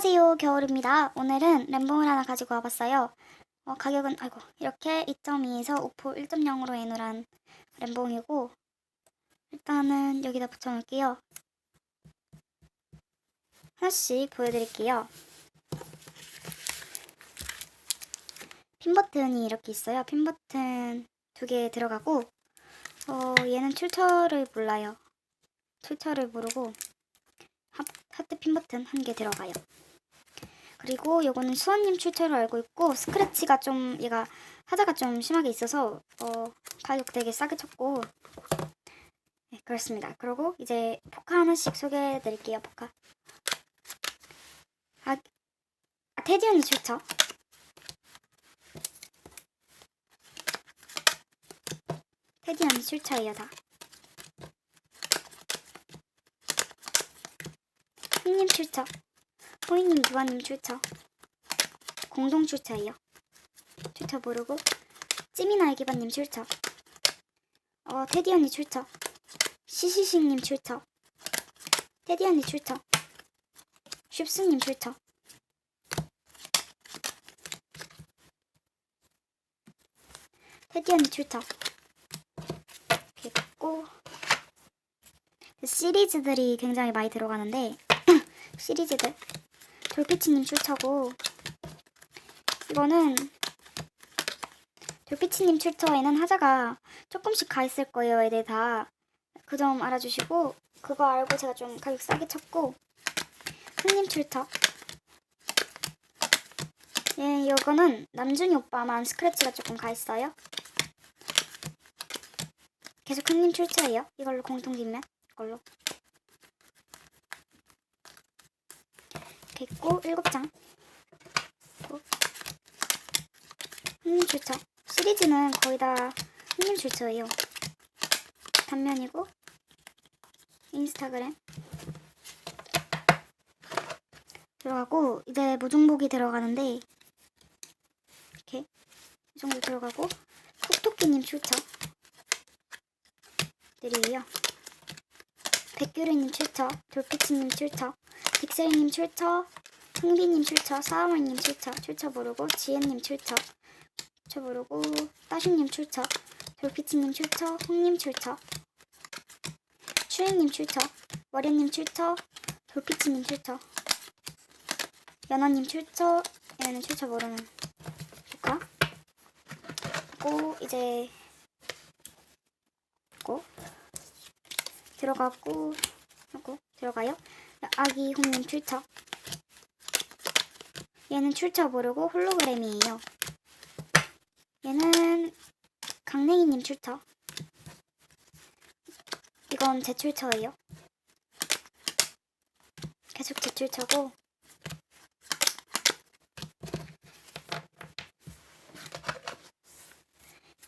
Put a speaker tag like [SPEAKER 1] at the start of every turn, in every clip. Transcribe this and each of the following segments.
[SPEAKER 1] 안녕하세요 겨울입니다. 오늘은 램봉을 하나 가지고 와봤어요. 어, 가격은 아이고 이렇게 2.2에서 오포 1.0으로 해놓은 램봉이고 일단은 여기다 붙여놓을게요. 하나씩 보여드릴게요. 핀 버튼이 이렇게 있어요. 핀 버튼 두 개 들어가고 어, 얘는 출처를 몰라요. 출처를 모르고 하, 하트 핀 버튼 한 개 들어가요. 그리고 요거는 수원님 출처로 알고 있고 스크래치가 좀 얘가 하자가 좀 심하게 있어서 어, 가격 되게 싸게 쳤고 네, 그렇습니다. 그리고 이제 포카 하나씩 소개해 드릴게요. 포카. 아, 아 테디 언니 출처. 테디 언니 출처예요 다. 흰님 출처, 호이님, 유아님 출처, 공동 출처예요. 출처 모르고 찌미나 애기바님 출처, 어 테디 언니 출처, 시시식님 출처, 테디 언니 출처, 쉽스님 출처. 테디 언니 출처. 있고 시리즈들이 굉장히 많이 들어가는데 시리즈들 돌피치님 출처고. 이거는 돌피치님 출처에는 하자가 조금씩 가 있을 거예요 애들 다. 그 점 알아주시고 그거 알고 제가 좀 가격 싸게 쳤고. 흥님 출처. 예, 이거는 남준이 오빠만 스크래치가 조금 가 있어요. 계속 흥님 출처예요 이걸로 공통 뒷면 이걸로 이렇게 있고 일곱 장. 손님 출처. 시리즈는 거의 다 손님 출처예요. 단면이고 인스타그램 들어가고 이제 모종복이 들어가는데 이렇게 이 정도 들어가고 톡토끼님 출처 들이에요. 백규르님 출처, 돌피치님 출처, 빅셀님 출처, 흥비님 출처, 사하물님 출처, 출처 모르고 지혜님 출처, 출처 모르고 따숑님 출처, 돌피치님 출처, 홍님 출처, 추행님 출처, 머리님 출처, 돌피치님 출처, 연아님 출처, 얘는 출처 모르는 볼까? 고 이제 고 들어가고 하고 들어가요. 아기 홍님 출처. 얘는 출처 모르고 홀로그램이에요. 얘는 강냉이님 출처. 이건 제 출처예요. 계속 제 출처고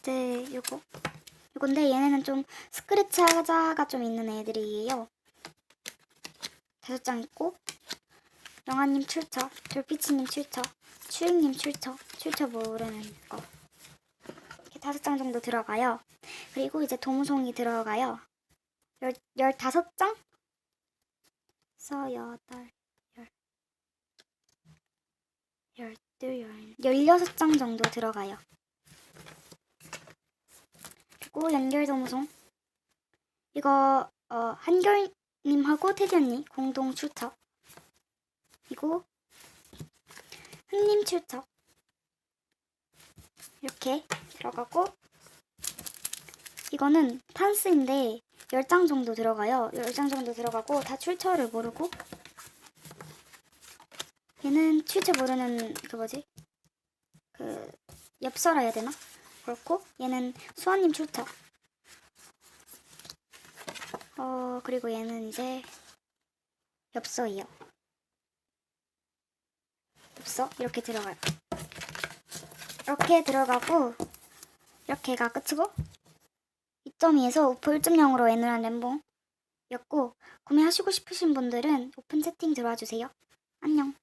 [SPEAKER 1] 이제 요거 요건데 얘네는 좀 스크래치 하자가 좀 있는 애들이에요. 다섯 장 있고 영아님 출처, 돌피치님 출처, 추익님 출처, 출처 모르는 거 이렇게 다섯 장 정도 들어가요. 그리고 이제 도무송이 들어가요. 열, 열다섯 장? 서 여덟, 열, 열둘, 열, 열여섯 장 정도 들어가요. 그리고 연결 도무송 이거 어, 한결 님하고 태지 언니 공동 출처 그리고 흥님 출처 이렇게 들어가고 이거는 판스인데 10장 정도 들어가요. 10장 정도 들어가고 다 출처를 모르고 얘는 출처 모르는 그 뭐지? 그 엽서라 해야 되나? 그렇고 얘는 수아님 출처 어 그리고 얘는 이제 엽서예요. 엽서 이렇게 들어가요. 이렇게 들어가고 이렇게가 끝이고 2.2에서 오프 1.0으로 애누한 램봉이었고 구매하시고 싶으신 분들은 오픈 채팅 들어와 주세요. 안녕.